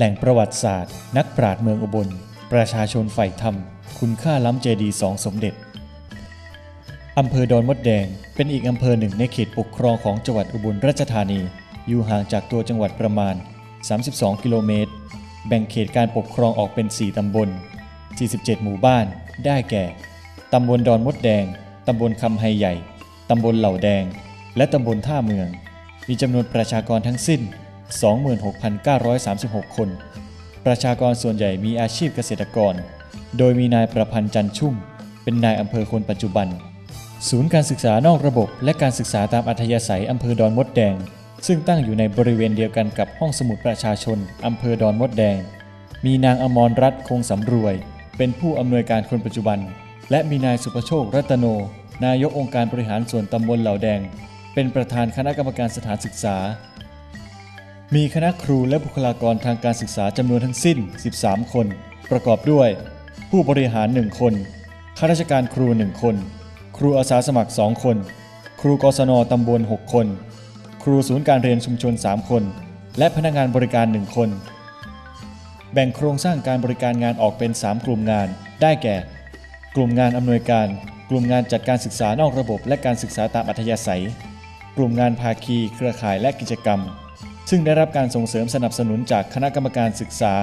แหล่งประวัติศาสตร์ นักปราชญ์เมืองอุบล ประชาชนใฝ่ธรรม คุณค่าล้ำเจดีสองสมเด็จอำเภอดอนมดแดง เป็นอีกอำเภอหนึ่งในเขตปกครองของจังหวัดอุบลราชธานี อยู่ห่างจากตัวจังหวัดประมาณ 32 กิโลเมตร แบ่งเขตการปกครองออกเป็น 4 ตำบล 47 หมู่บ้าน ได้แก่ ตำบลดอนมดแดง ตำบลคำไฮใหญ่ ตำบลเหล่าแดง และตำบลท่าเมือง มีจำนวนประชากรทั้งสิ้น 26,936 คน ประชากรส่วนใหญ่มีอาชีพเกษตรกร โดยมีนายประพันธ์จันชุ่ม เป็นนายอำเภอคนปัจจุบัน ศูนย์การศึกษานอกระบบ และการศึกษาตามอัธยาศัยอำเภอดอนมดแดง ซึ่งตั้งอยู่ในบริเวณเดียวกันกับห้องสมุดประชาชนอำเภอดอนมดแดง มีนางอมรรัตน์คงสำรวย เป็นผู้อำนวยการคนปัจจุบัน และมีนายสุภโชครัตโน นายกองค์การบริหารส่วนตำบลเหล่าแดง เป็นประธานคณะกรรมการสถานศึกษา มีคณะครูและบุคลากรทางการศึกษาจำนวนทั้งสิ้น 13 คน ประกอบด้วย ผู้บริหาร 1 คน ข้าราชการครู 1 คน ครูอาสาสมัคร 2 คน ครูกศนตำบล 6 คน ครูศูนย์การเรียนชุมชน 3 คน และพนักงานบริการ 1 คน แบ่งโครงสร้างการบริการงานออกเป็น 3 กลุ่มงาน ได้แก่ กลุ่มงานอำนวยการ กลุ่มงานจัดการศึกษานอกระบบ และการศึกษาตามอัธยาศัย กลุ่มงานภาคี เครือข่ายและกิจกรรม ซึ่งได้รับการส่งเสริมสนับสนุนจากคณะกรรมการศึกษา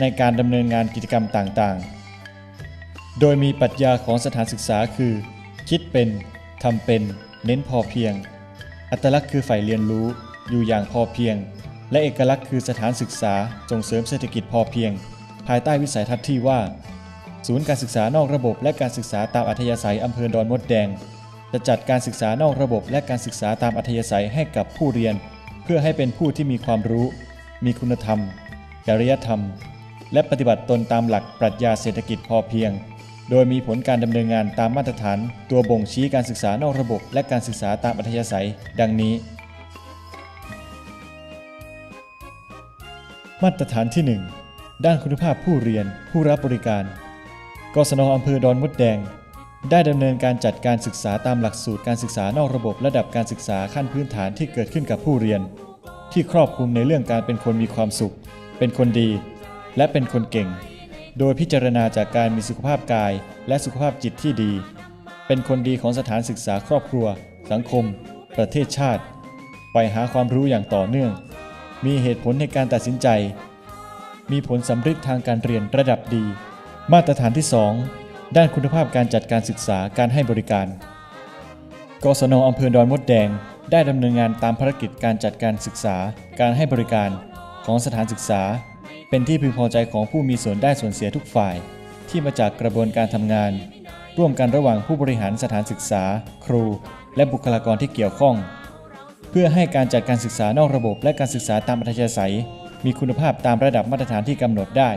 ในการดำเนินงานกิจกรรมต่างๆ โดยมีปรัชญาของสถานศึกษาคือ คิดเป็นทำเป็น เน้นพอเพียง อัตลักษณ์คือใฝ่เรียนรู้อยู่อย่างพอเพียง และเอกลักษณ์คือสถานศึกษาส่งเสริมเศรษฐกิจพอเพียง ภายใต้วิสัยทัศน์ที่ว่า ศูนย์การศึกษานอกระบบ และการศึกษาตามอัธยาศัยอำเภอดอนมดแดงจะจัดการศึกษานอกระบบ และการศึกษาตามอัธยาศัยให้กับผู้เรียน เพื่อให้เป็นผู้ที่มีความรู้ มีคุณธรรม จริยธรรม และปฏิบัติตนตามหลักปรัชญาเศรษฐกิจพอเพียง โดยมีผลการดำเนินงานตามมาตรฐาน ตัวบ่งชี้การศึกษานอกระบบ และการศึกษาตามอัธยาศัย ดังนี้ มาตรฐานที่ 1 ด้านคุณภาพผู้เรียนผู้รับบริการ กศนอำเภอดอนมดแดง ได้ดำเนินการจัดการศึกษาตามหลักสูตรการศึกษานอกระบบระดับการศึกษาขั้นพื้นฐานที่เกิดขึ้นกับผู้เรียน ที่ครอบคลุมในเรื่องการเป็นคนมีความสุข เป็นคนดี และเป็นคนเก่ง โดยพิจารณาจากการมีสุขภาพกาย และสุขภาพจิตที่ดี เป็นคนดีของสถานศึกษาครอบครัว สังคม ประเทศชาติ ไปหาความรู้อย่างต่อเนื่อง มีเหตุผลในการตัดสินใจ มีผลสำฤทธิ์ทางการเรียนระดับดี มาตรฐานที่ 2 ด้านคุณภาพการจัดการศึกษาการให้บริการ กศนอำเภอดอนมดแดง ได้ดำเนินงานตามภารกิจการจัดการศึกษา การให้บริการของสถานศึกษา เป็นที่พึงพอใจของผู้มีส่วนได้ส่วนเสียทุกฝ่าย ที่มาจากกระบวนการทำงาน ร่วมกันระหว่างผู้บริหารสถานศึกษา ครู และบุคลากรที่เกี่ยวข้อง เพื่อให้การจัดการศึกษานอกระบบและการศึกษาตามอัธยาศัย มีคุณภาพตามระดับมาตรฐานที่กำหนดได้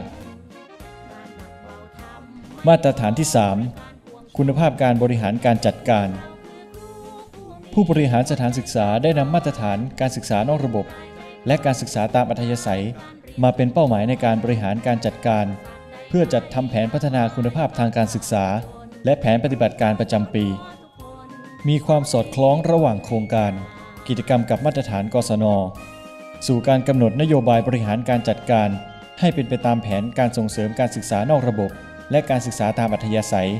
มาตรฐานที่ 3 คุณภาพการบริหารการจัดการ ผู้บริหารสถานศึกษาได้นำมาตรฐานการศึกษานอกระบบ และการศึกษาตามอัธยาศัย มาเป็นเป้าหมายในการบริหารการจัดการ เพื่อจัดทำแผนพัฒนาคุณภาพทางการศึกษา และแผนปฏิบัติการประจำปี มีความสอดคล้องระหว่างโครงการ กิจกรรมกับมาตรฐานกศน สู่การกำหนดนโยบายบริหารการจัดการ ให้เป็นไปตามแผนการส่งเสริมการศึกษานอกระบบ และการศึกษาตามอัธยาศัย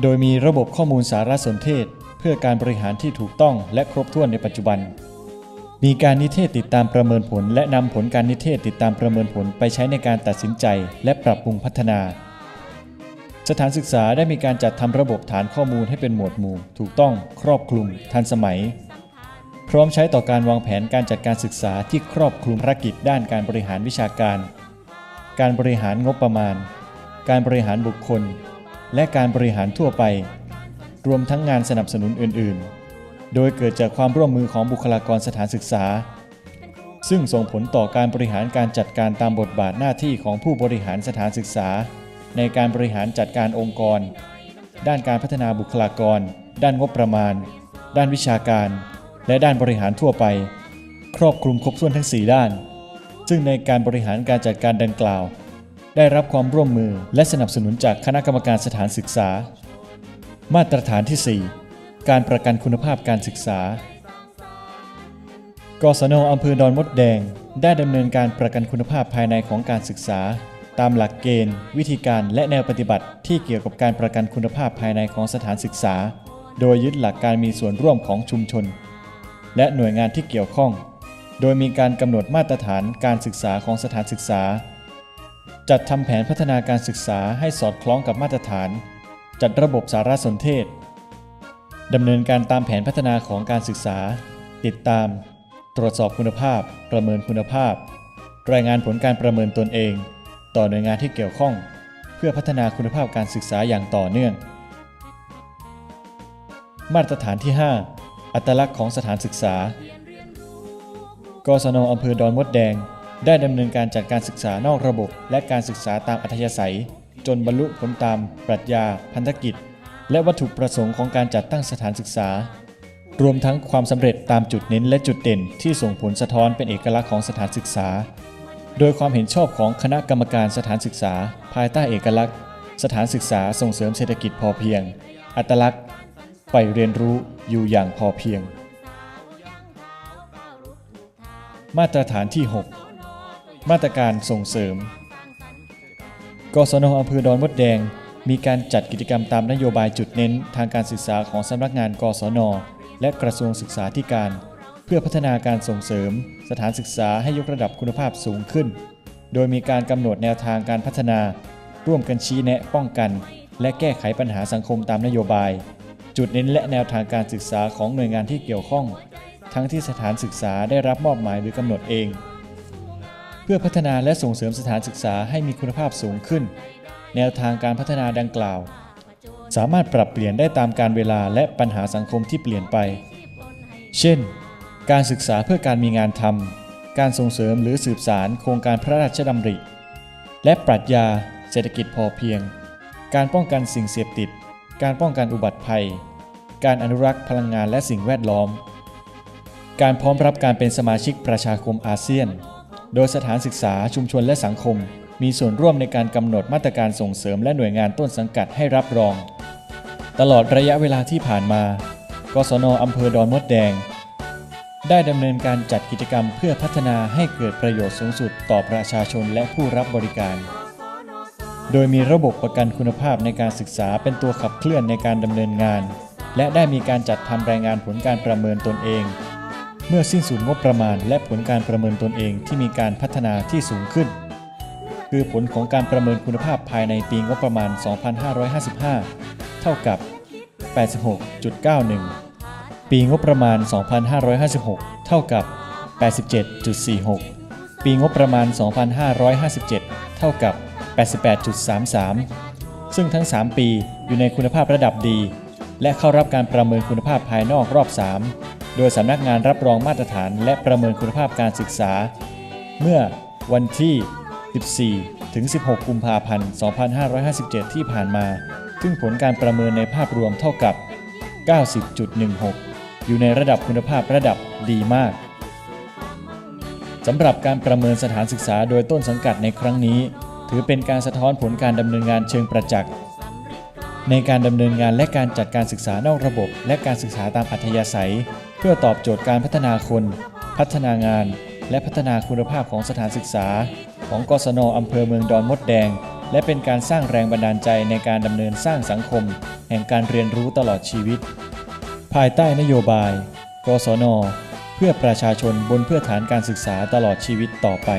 โดยมีระบบข้อมูลสารสนเทศ เพื่อการบริหารที่ถูกต้องและครบถ้วนในปัจจุบัน มีการนิเทศติดตามประเมินผล และนำผลการนิเทศติดตามประเมินผลไปใช้ในการตัดสินใจ และปรับปรุงพัฒนา สถานศึกษาได้มีการจัดทำระบบฐานข้อมูลให้เป็นหมวดหมู่ ถูกต้อง ครอบคลุม ทันสมัยพร้อมใช้ต่อการวางแผนการจัดการศึกษาที่ครอบคลุมภารกิจด้านการบริหารวิชาการ การบริหารงบประมาณ การบริหารบุคคล และการบริหารทั่วไป รวมทั้งงานสนับสนุนอื่นๆ โดยเกิดจากความร่วมมือของบุคลากรสถานศึกษา ซึ่งส่งผลต่อการบริหารการจัดการตามบทบาทหน้าที่ของผู้บริหารสถานศึกษา ในการบริหารจัดการองค์กร ด้านการพัฒนาบุคลากร ด้านงบประมาณ ด้านวิชาการ และด้านบริหารทั่วไป ครอบคลุมครบถ้วนทั้ง 4 ด้าน ซึ่งในการบริหารการจัดการดังกล่าว ได้รับความร่วมมือและสนับสนุนจากคณะกรรมการสถานศึกษา มาตรฐานที่ 4 การประกันคุณภาพการศึกษากศนอำเภอดอนมดแดง ได้ดำเนินการประกันคุณภาพภายในของการศึกษา ตามหลักเกณฑ์ วิธีการและแนวปฏิบัติที่เกี่ยวกับการประกันคุณภาพภายในของสถานศึกษา โดยยึดหลักการมีส่วนร่วมของชุมชน และหน่วยงานที่เกี่ยวข้อง โดยมีการกำหนดมาตรฐานการศึกษาของสถานศึกษา จัดทำแผนพัฒนาการศึกษาให้สอดคล้องกับมาตรฐาน จัดระบบสารสนเทศดำเนินการตามแผนพัฒนาของการศึกษา ติดตาม ตรวจสอบคุณภาพ ประเมินคุณภาพ รายงานผลการประเมินตนเอง ต่อหน่วยงานที่เกี่ยวข้อง เพื่อพัฒนาคุณภาพการศึกษาอย่างต่อเนื่อง มาตรฐานที่ 5 อัตลักษณ์ของสถานศึกษากศนอำเภอดอนมดแดง ได้ดำเนินการจัดการศึกษานอกระบบ และการศึกษาตามอัธยาศัย จนบรรลุผลตามปรัชญา พันธกิจ และวัตถุประสงค์ของการจัดตั้งสถานศึกษา รวมทั้งความสำเร็จตามจุดเน้นและจุดเด่น ที่ส่งผลสะท้อนเป็นเอกลักษณ์ของสถานศึกษา โดยความเห็นชอบของคณะกรรมการสถานศึกษา ภายใต้เอกลักษณ์ สถานศึกษาส่งเสริมเศรษฐกิจพอเพียง อัตลักษณ์ไปเรียนรู้อยู่อย่างพอเพียง มาตรฐานที่ 6 มาตรการส่งเสริม กศนอำเภอดอนมดแดง มีการจัดกิจกรรมตามนโยบายจุดเน้นทางการศึกษาของสำนักงานกศน และกระทรวงศึกษาธิการ เพื่อพัฒนาการส่งเสริม สถานศึกษาให้ยกระดับคุณภาพสูงขึ้น โดยมีการกำหนดแนวทางการพัฒนา ร่วมกันชี้แนะป้องกัน และแก้ไขปัญหาสังคมตามนโยบาย จุดเน้นและแนวทางการศึกษาของหน่วยงานที่เกี่ยวข้อง ทั้งที่สถานศึกษาได้รับมอบหมายหรือกำหนดเอง เพื่อพัฒนาและส่งเสริมสถานศึกษาให้มีคุณภาพสูงขึ้น แนวทางการพัฒนาดังกล่าว สามารถปรับเปลี่ยนได้ตามการเวลาและปัญหาสังคมที่เปลี่ยนไป เช่น การศึกษาเพื่อการมีงานทำการส่งเสริมหรือสืบสารโครงการพระราชดำริ และปรัชญา เศรษฐกิจพอเพียง การป้องกันสิ่งเสพติด การป้องกันอุบัติภัย การอนุรักษ์พลังงานและสิ่งแวดล้อม การพร้อมรับการเป็นสมาชิกประชาคมอาเซียน โดยสถานศึกษาชุมชนและสังคม มีส่วนร่วมในการกำหนดมาตรการส่งเสริมและหน่วยงานต้นสังกัดให้รับรอง ตลอดระยะเวลาที่ผ่านมา กศนอำเภอดอนมดแดง ได้ดำเนินการจัดกิจกรรมเพื่อพัฒนาให้เกิดประโยชน์สูงสุดต่อประชาชนและผู้รับบริการ โดยมีระบบประกันคุณภาพในการศึกษาเป็นตัวขับเคลื่อนในการดำเนินงาน และได้มีการจัดทำรายงานผลการประเมินตนเอง เมื่อสิ้นสุดงบประมาณและผลการประเมินตนเองที่มีการพัฒนาที่สูงขึ้น คือผลของการประเมินคุณภาพภายในปีงบประมาณ 2555 เท่ากับ 86.91 ปีงบประมาณ 2556 เท่ากับ 87.46 ปีงบประมาณ 2557 เท่ากับ 88.33 ซึ่งทั้ง 3 ปีอยู่ในคุณภาพระดับดี และเข้ารับการประเมินคุณภาพภายนอกรอบ 3 ดยสำนักงานรับรองมาตรฐานและประเมินคุณภาพการศึกษา เมื่อวันที่ 14 ถึง 16 กุมภาพันธ์ 2557 ที่ผ่านมา ซึ่งผลการประเมินในภาพรวมเท่ากับ 90.16 อยู่ในระดับคุณภาพระดับดีมาก สำหรับการประเมินสถานศึกษาโดยต้นสังกัดในครั้งนี้ ถือเป็นการสะท้อนผลการดำเนินงานเชิงประจักษ์ ในการดำเนินงานและการจัดการศึกษานอกระบบ และการศึกษาตามอัธยาศัย เพื่อตอบโจทย์การพัฒนาคน พัฒนางาน และพัฒนาคุณภาพของสถานศึกษา ของกศนอำเภอเมืองดอนมดแดง และเป็นการสร้างแรงบันดาลใจในการดำเนินสร้างสังคม แห่งการเรียนรู้ตลอดชีวิต ภายใต้นโยบาย กศน เพื่อประชาชนบนเพื่อฐานการศึกษาตลอดชีวิตต่อไป